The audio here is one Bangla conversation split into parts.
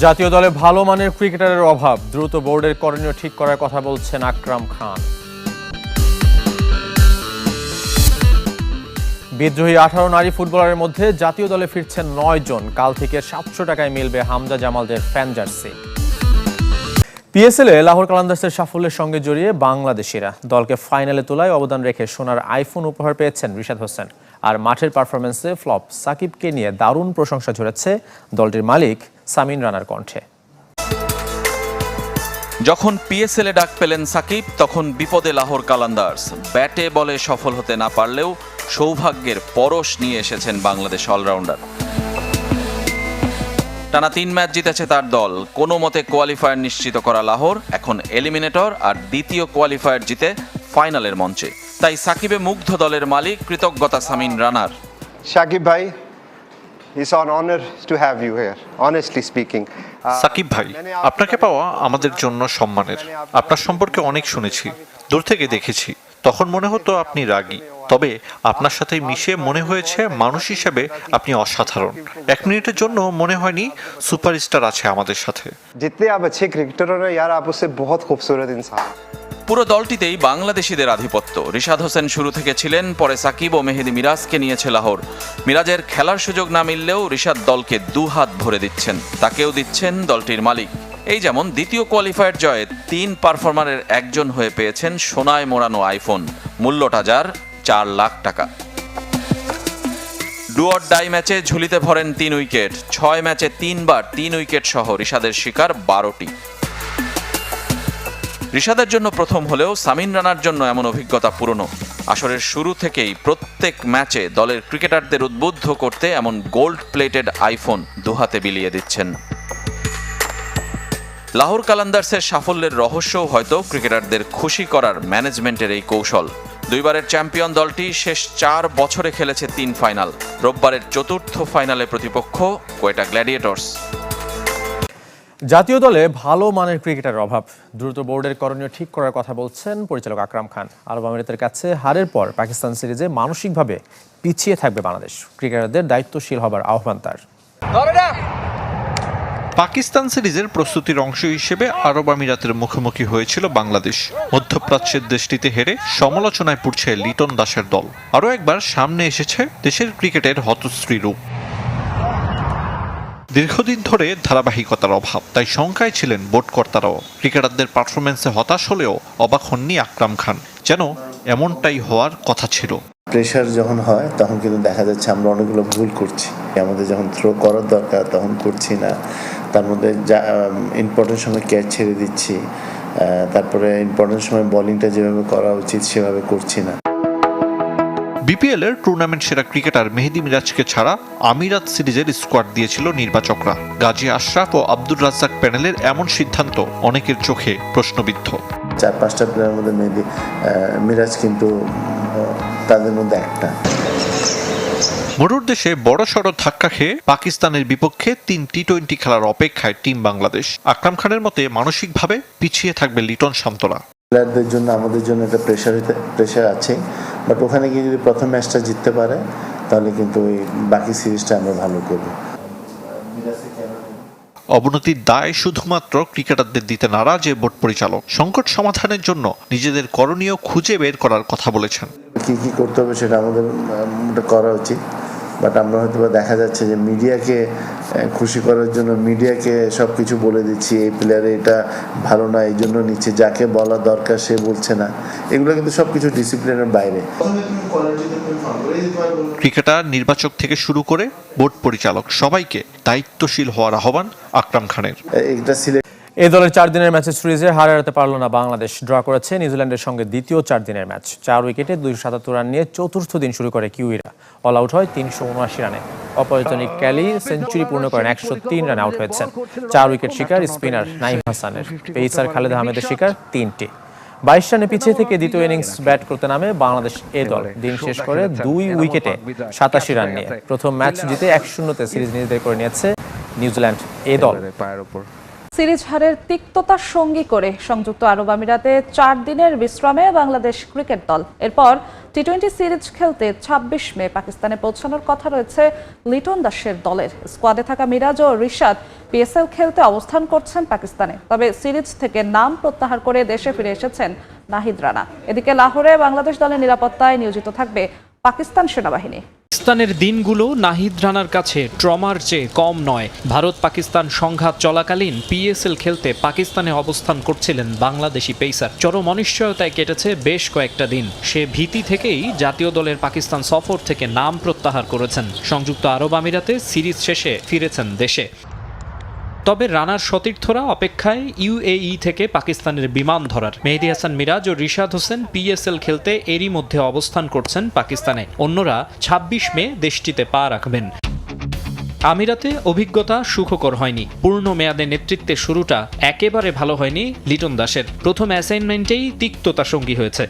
জাতীয় দলে ভালো মানের ক্রিকেটারের অভাব, দ্রুত বোর্ডের করণীয় ঠিক করার কথা বলছেন আকরাম খান। বিদ্রোহী আঠারো নারী ফুটবলারের মধ্যে জাতীয় দলে ফিরছেন নয় জন, কাল থেকে সাতশো টাকায় মিলবে হামজা জামালদের ফ্যান জার্সি। পিএসএল এ লাহোর কালান্দার্সের সাফল্যের সঙ্গে জড়িয়ে বাংলাদেশিরা। দলকে ফাইনালে তোলায় অবদান রেখে সোনার আইফোন উপহার পেয়েছেন রিশাদ হোসেন। আর মাঠের পারফরমেন্সে ফ্লপ। সাকিবকে নিয়ে দারুণ প্রশংসা ঝরেছে দলটির মালিক সামিন রানার কণ্ঠে। যখন পিএসএল এ ডাক পেলেন সাকিব, তখন বিপদে লাহোর কালান্দার্স। ব্যাটে বলে সফল হতে না পারলেও সৌভাগ্যের পরশ নিয়ে এসেছেন বাংলাদেশ অলরাউন্ডার। টানা তিন ম্যাচ জিতেছে তার দল। কোনো মতে কোয়ালিফায়ার নিশ্চিত করা লাহোর। এখন এলিমিনেটর আর দ্বিতীয় কোয়ালিফায়ার জিতে ফাইনালের মঞ্চে। তাই সাকিবে মুগ্ধ দলের মালিক কৃতজ্ঞতা সামিন রানার Shakib bhai, it's an honor to have you here, honestly speaking. Uh, Shakib ভাই আপনাকে পাওয়া আমাদের জন্য সম্মানের আপনার সম্পর্কে অনেক শুনেছি দূর থেকে দেখেছি তখন মনে হতো আপনি রাগী তবে আপনার সাথে মিশে মনে হয়েছে মানুষ হিসেবে আপনি অসাধারণ এক মিনিটের জন্য মনে হয়নি সুপারস্টার আছে আমাদের সাথে जितने आप अच्छे क्रिकेटर हो ना यार आप उससे बहुत खूबसूरत इंसान हो। পুরো দলটিতেই বাংলাদেশিদের আধিপত্য। রিশাদ হোসেন শুরু থেকে ছিলেন, পরে সাকিব ও মেহেদি মিরাজকে নিয়েছে লাহোর। মিরাজের খেলার সুযোগ না মিললেও রিশাদ দলকে দু হাত ভরে দিচ্ছেন। তাকেও দিচ্ছেন দলটির মালিক। এই যেমন দ্বিতীয় কোয়ালিফায়ার জয়ে তিন পারফর্মারের একজন হয়ে পেয়েছেন সোনায় মোড়ানো আইফোন। মূল্যটা যার চার লাখ টাকা। ডুয়ার ডাই ম্যাচে ঝুলিতে ভরেন তিন উইকেট। ছয় ম্যাচে তিনবার তিন উইকেট সহ রিশাদের শিকার বারোটি। রিশাদের জন্য প্রথম হলেও সামিন রানার জন্য এমন অভিজ্ঞতা পুরনো। আসরের শুরু থেকেই প্রত্যেক ম্যাচে দলের ক্রিকেটারদের উদ্বুদ্ধ করতে এমন গোল্ড প্লেটেড আইফোন দুহাতে বিলিয়ে দিচ্ছেন। লাহোর কালান্দার্সের সাফল্যের রহস্য হয়তো ক্রিকেটারদের খুশি করার ম্যানেজমেন্টের এই কৌশল। দুইবারের চ্যাম্পিয়ন দলটি শেষ চার বছরে খেলেছে তিন ফাইনাল। রোববারের চতুর্থ ফাইনালে প্রতিপক্ষ কোয়েটা গ্ল্যাডিয়েটর্স। জাতীয় দলে ভালো মানের ক্রিকেটারের অভাব। দ্রুত বোর্ডের করণীয় ঠিক করার কথা বলছেন পরিচালক আকরাম খান। আরব আমিরাতের কাছে হারের পর পাকিস্তান সিরিজে মানসিকভাবে পিছিয়ে থাকবে বাংলাদেশ। ক্রিকেটারদের দায়িত্বশীল হবার আহ্বান তার। পাকিস্তান সিরিজের প্রস্তুতির অংশ হিসেবে আরব আমিরাতের মুখোমুখি হয়েছিল বাংলাদেশ। মধ্যপ্রাচ্যের দেশটিতে হেরে সমালোচনায় পড়ছে লিটন দাসের দল। আরও একবার সামনে এসেছে দেশের ক্রিকেটের হতশ্রী রূপ। দীর্ঘদিন ধরে ধারাবাহিকতার অভাব, তাই শঙ্কায় ছিলেন বোর্ডকর্তারাও ক্রিকেটারদের পারফরমেন্সে হতাশ হলেও অবাক হননি আকরাম খান, যেন এমনটাই হওয়ার কথা ছিল। প্রেশার যখন হয়, তখন কিন্তু দেখা যাচ্ছে আমরা অনেকগুলো ভুল করছি। আমাদের যখন থ্রো করার দরকার, তখন করছি না। তার মধ্যে যা ইম্পর্টেন্ট সময় ক্যাচ ছেড়ে দিচ্ছি। তারপরে ইম্পর্টেন্ট সময় বলিংটা যেভাবে করা উচিত, সেভাবে করছি না। বিপিএল এর টুর্নামেন্ট সেরা ক্রিকেটার মেহেদি মিরাজকে ছাড়া আমিরাত সিরিজের স্কোয়াড দিয়েছিল নির্বাচকরা। গাজী আশরাফ ও আব্দুর রাজ্জাক প্যানেলের এমন সিদ্ধান্ত অনেকের চোখে প্রশ্নবিদ্ধ। চার পাঁচটা প্লেয়ারের মধ্যে মেহেদি মিরাজ কিন্তু তাদের মধ্যে একটা। মরুর দেশে বড় সড় ধাক্কা খেয়ে পাকিস্তানের বিপক্ষে তিন টি টোয়েন্টি খেলার অপেক্ষায় টিম বাংলাদেশ। আকরাম খানের মতে মানসিকভাবে পিছিয়ে থাকবে লিটন শান্তরা। প্লেয়ারদের জন্য আমাদের জন্য একটা প্রেশার প্রেশার আছে বাট ওখানে গিয়ে যদি প্রথম ম্যাচটা জিততে পারে তাহলে কিন্তু ওই বাকি সিরিজটা আমরা ভালো করব। অবনতির দায় শুধুমাত্র ক্রিকেটারদের দিতে নারাজ এ বোর্ড পরিচালক। সংকট সমাধানের জন্য নিজেদের করণীয় খুঁজে বের করার কথা বলেছেন। কি কি করতে হবে সেটা আমাদের করা উচিত। বাট আমরা হয়তো দেখা যাচ্ছে যে মিডিয়াকে খুশি করার জন্য মিডিয়াকে সব কিছু বলে দিচ্ছি এই প্লেয়ারে এটা ভালো না এই জন্য নিচ্ছে যাকে বলা দরকার সে বলছে না। এগুলো কিন্তু সব কিছু ডিসিপ্লিনের বাইরে। ক্রিকেটার নির্বাচক থেকে শুরু করে বোর্ড পরিচালক সবাইকে দায়িত্বশীল হওয়ার আহ্বান আকরাম খানের। এটা এই দলের চার দিনের ম্যাচের সিরিজে হার এড়াতে পারল না বাংলাদেশ। ড্র করেছে নিউজিল্যান্ডের সঙ্গে দ্বিতীয় চার দিনের ম্যাচ। চার উইকেটে দুইশো সাতাত্তর রান নিয়ে চতুর্থ দিন শুরু করে কিউইরা। অল আউট হয় তিনশো উনআশি রানে। অপরাজনিক ক্যালি সেঞ্চুরি পূর্ণ করেন একশো তিন রানে আউট হয়েছেন চার উইকেট শিকার স্পিনার নাইম হাসানের। পেসার খালেদ আহমেদের শিকার তিনটি। বাইশ রানে পিছিয়ে থেকে দ্বিতীয় ইনিংস ব্যাট করতে নামে বাংলাদেশ এ দল। দিন শেষ করে দুই উইকেটে সাতাশি রান নিয়ে। প্রথম ম্যাচ জিতে এক শূন্যতে সিরিজ নিজেদের করে নিয়েছে নিউজিল্যান্ড এ দল। সিরিজ হারের তিক্ততার সঙ্গী করে সংযুক্ত আরব আমিরাতে চার দিনের বিশ্রামে বাংলাদেশ ক্রিকেট দল। এরপর টি টোয়েন্টি সিরিজ খেলতে ছাব্বিশ মে পাকিস্তানে পৌঁছানোর কথা রয়েছে লিটন দাসের দলের। স্কোয়াডে থাকা মিরাজ ও রিশাদ পিএসএল খেলতে অবস্থান করছেন পাকিস্তানে। তবে সিরিজ থেকে নাম প্রত্যাহার করে দেশে ফিরে এসেছেন নাহিদ রানা। এদিকে লাহোরে বাংলাদেশ দলের নিরাপত্তায় নিয়োজিত থাকবে পাকিস্তান সেনাবাহিনী। পাকিস্তানের দিনগুলো নাহিদ রানার কাছে ট্রমার চেয়ে কম নয়। ভারত পাকিস্তান সংঘাত চলাকালীন পিএসএল খেলতে পাকিস্তানে অবস্থান করছিলেন বাংলাদেশি পেসার। চরম অনিশ্চয়তায় কেটেছে বেশ কয়েকটা দিন। সে ভীতি থেকেই জাতীয় দলের পাকিস্তান সফর থেকে নাম প্রত্যাহার করেছেন। সংযুক্ত আরব আমিরাতে সিরিজ শেষে ফিরেছেন দেশে। তবে রানার সতীর্থরা অপেক্ষায় ইউএই থেকে পাকিস্তানের বিমান ধরার। মেহেদি হাসান মিরাজ ও রিশাদ হোসেন পিএসএল খেলতে এরই মধ্যে অবস্থান করছেন পাকিস্তানে। অন্যরা ২৬ মে দেশটিতে পা রাখবেন। আমিরাতে অভিজ্ঞতা সুখকর হয়নি। পূর্ণ মেয়াদে নেতৃত্বের শুরুটা একেবারে ভালো হয়নি লিটন দাসের। প্রথম অ্যাসাইনমেন্টেই তিক্ততা সঙ্গী হয়েছে।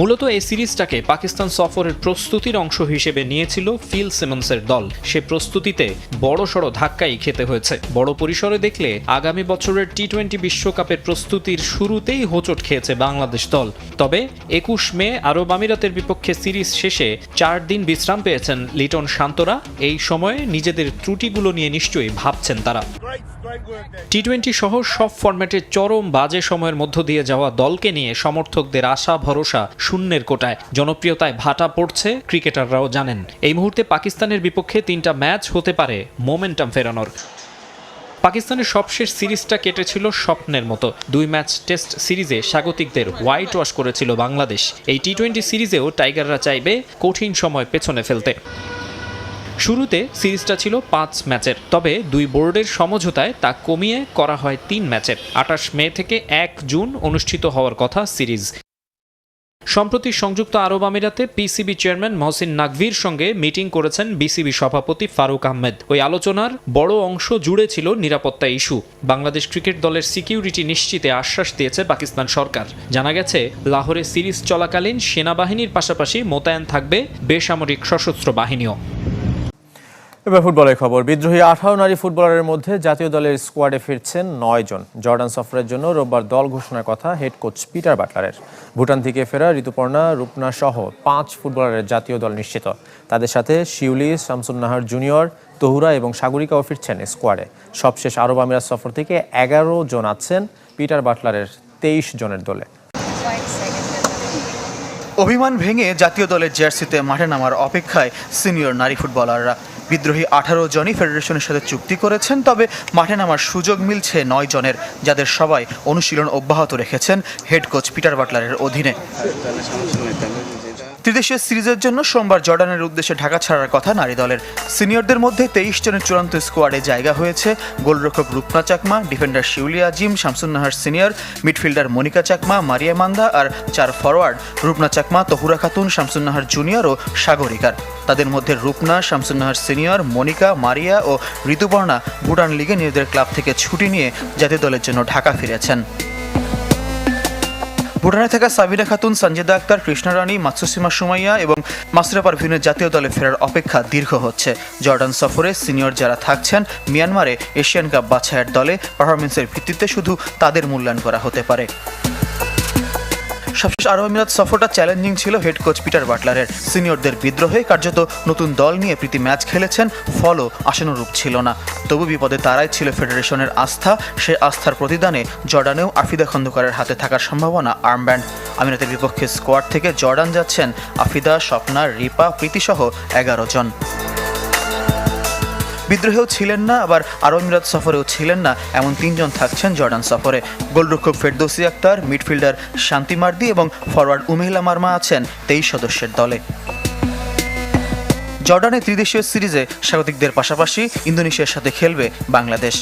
মূলত এই সিরিজটাকে পাকিস্তান সফরের প্রস্তুতির অংশ হিসেবে নিয়েছিল ফিল সিমন্সের দল। সে প্রস্তুতিতে বড়সড় ধাক্কাই খেতে হয়েছে। বড় পরিসরে দেখলে আগামী বছরের টি টোয়েন্টি বিশ্বকাপের প্রস্তুতির শুরুতেই হোঁচট খেয়েছে বাংলাদেশ দল। তবে একুশ মে আরব আমিরাতের বিপক্ষে সিরিজ শেষে চার দিন বিশ্রাম পেয়েছেন লিটন শান্তরা। এই সময়ে নিজেদের ত্রুটিগুলো নিয়ে নিশ্চয়ই ভাবছেন তারা। টি টোয়েন্টি সহ সব ফরম্যাটে চরম বাজে সময়ের মধ্য দিয়ে যাওয়া দলকে নিয়ে সমর্থকদের আশা, ভরসা শূন্যের কোটায়। জনপ্রিয়তায় ভাটা পড়ছে ক্রিকেটাররাও জানেন। এই মুহূর্তে পাকিস্তানের বিপক্ষে তিনটা ম্যাচ হতে পারে মোমেন্টাম ফেরানোর। পাকিস্তানের সবশেষ সিরিজটা কেটেছিল স্বপ্নের মতো। দুই ম্যাচ টেস্ট সিরিজে স্বাগতিকদের হোয়াইট ওয়াশ করেছিল বাংলাদেশ। এই টি টোয়েন্টি সিরিজেও টাইগাররা চাইবে কঠিন সময় পেছনে ফেলতে। শুরুতে সিরিজটা ছিল পাঁচ ম্যাচের। তবে দুই বোর্ডের সমঝোতায় তা কমিয়ে করা হয় তিন ম্যাচের। আঠাশ মে থেকে এক জুন অনুষ্ঠিত হওয়ার কথা সিরিজ। সম্প্রতি সংযুক্ত আরব আমিরাতে পিসিবি চেয়ারম্যান মহসিন নাকভির সঙ্গে মিটিং করেছেন বিসিবি সভাপতি ফারুক আহমেদ। ওই আলোচনার বড় অংশ জুড়ে ছিল নিরাপত্তা ইস্যু। বাংলাদেশ ক্রিকেট দলের সিকিউরিটি নিশ্চিতে আশ্বাস দিয়েছে পাকিস্তান সরকার। জানা গেছে, লাহোরে সিরিজ চলাকালীন সেনাবাহিনীর পাশাপাশি মোতায়েন থাকবে বেসামরিক সশস্ত্র বাহিনীও। এবার ফুটবলের খবর। বিদ্রোহী আঠারো নারী ফুটবলারের মধ্যে জাতীয় দলের স্কোয়াডে ফিরছেন নয় জন। জর্ডান সফরের জন্য রোববার দল ঘোষণার কথা হেড কোচ পিটার বাটলারের। ভুটান থেকে ফেরা ঋতুপর্ণা, রূপনা সহ পাঁচ ফুটবলারের জাতীয় দল নিশ্চিত। তাদের সাথে শিউলি, শামসুন্নাহার জুনিয়র, তহুরা এবং সাগরিকাও ফিরছেন স্কোয়াডে। সবশেষ আরব আমিরাত সফর থেকে এগারো জন আছেন পিটার বাটলারের তেইশ জনের দলে। অভিমান ভেঙে জাতীয় দলের জার্সিতে মাঠে নামার অপেক্ষায় সিনিয়র নারী ফুটবলাররা। বিদ্রোহী আঠারো জনই ফেডারেশনের সাথে চুক্তি করেছেন, তবে মাঠে নামার সুযোগ মিলছে নয় জনের, যাদের সবাই অনুশীলন অব্যাহত রেখেছেন হেড কোচ পিটার বাটলারের অধীনে। ত্রিদেশীয় সিরিজের জন্য সোমবার জর্ডানের উদ্দেশ্যে ঢাকা ছাড়ার কথা নারী দলের সিনিয়রদের মধ্যে তেইশ জনের চূড়ান্ত স্কোয়াডে জায়গা হয়েছে। গোলরক্ষক Rupna Chakma, defender Shiuli Azim, Shamsunnahar senior, midfielder Monika Chakma, Mariya Manda আর চার ফরওয়ার্ড রূপনা চাকমা, তহুরা খাতুন, শামসুন্নাহার জুনিয়র ও সাগরিকার তাদের মধ্যে রূপনা, শামসুন্নাহার সিনিয়র, মনিকা, মারিয়া ও ঋতুপর্ণা ভুটান লিগে নিজেদের ক্লাব থেকে ছুটি নিয়ে জাতীয় দলের জন্য ঢাকা ফিরেছেন। ভুটানে থাকা সাবিনা খাতুন সঞ্জিদা আক্তার কৃষ্ণারানী মাতসুসীমা সুমাইয়া এবং মাসুরা পারভিনের জাতীয় দলে ফেরার অপেক্ষা দীর্ঘ হচ্ছে। জর্ডান সফরে সিনিয়র যারা থাকছেন মিয়ানমারে এশিয়ান কাপ বাছাইয়ের দলে পারফরমেন্সের ভিত্তিতে শুধু তাদের মূল্যায়ন করা হতে পারে। সবশেষ আরব আমিরাত সফরটা চ্যালেঞ্জিং ছিল হেড কোচ পিটার বাটলারের সিনিয়রদের বিদ্রোহে কার্যত নতুন দল নিয়ে প্রীতি ম্যাচ খেলেছেন, ফলও আশানুরূপ ছিল না। তবু বিপদে তারাই ছিল ফেডারেশনের আস্থা, সে আস্থার প্রতিদানে জর্ডানেও আফিদা খন্দকারের হাতে থাকার সম্ভাবনা আর্মব্যান্ড আমিরাতের বিপক্ষে স্কোয়াড থেকে জর্ডান যাচ্ছেন আফিদা, স্বপ্না, রিপা, প্রীতিসহ এগারো জন। বিদ্রোহেও ছিলেন না, আবার আরব আমিরাত সফরেও ছিলেন না, এমন তিনজন থাকছেন জর্ডান সফরে। গোলরক্ষক ফেরদৌসি আক্তার, মিডফিল্ডার শান্তি মার্দি এবং ফরওয়ার্ড উমেহিলা মার্মা আছেন তেইশ সদস্যের দলে। জর্ডানে ত্রিদেশীয় সিরিজে স্বাগতিকদের পাশাপাশি ইন্দোনেশিয়ার সাথে খেলবে বাংলাদেশ।